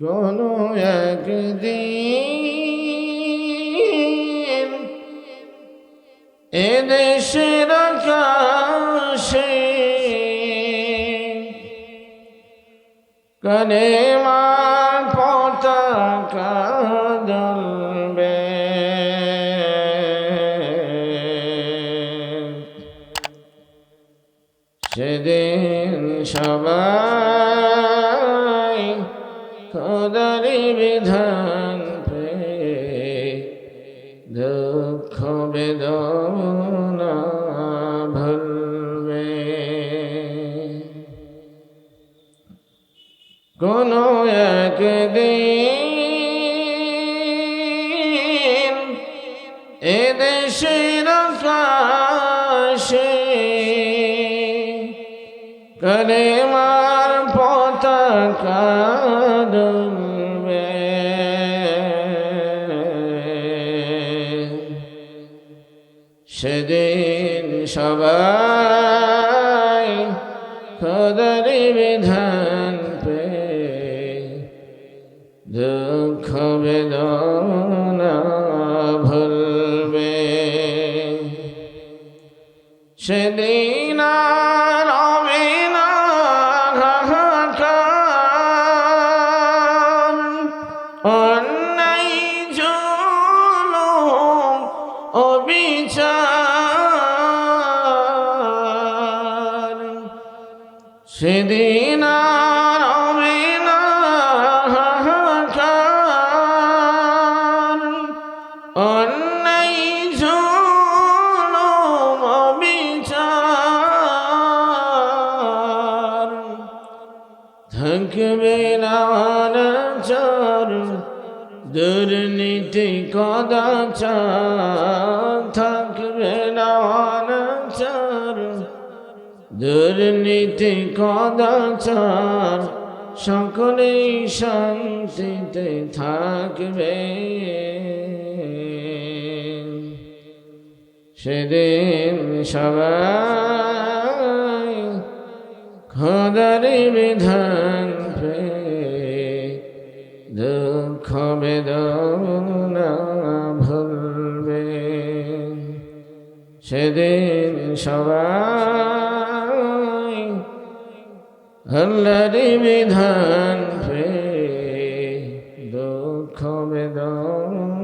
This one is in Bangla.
কোনো একদিন এদেশের আকাশে কনে মা পতাকা জ্বলবে। সেদিন সবাই খোদারি বিধান দুঃখ বেদনা ভুলবে। কোনো একদিন এদেশের আকাশে করে মার পতাকা দুলবে সেদিন সবাই খোদারি বিধান পে দুঃখ বেদনা ভুলবে। সেদিন সেদিন অবিচার। থাকবে না দুর্নীতি কদাচার। থাকবে না দুর্নীতি কদাচার সকলেই শান্তিতে থাকবে। সেদিন সবাই খোদারি বিধান দুঃখ বেদনা ভুলবে। সেদিন সবাই আল্লাহরি বিধান দুঃখ বেদনা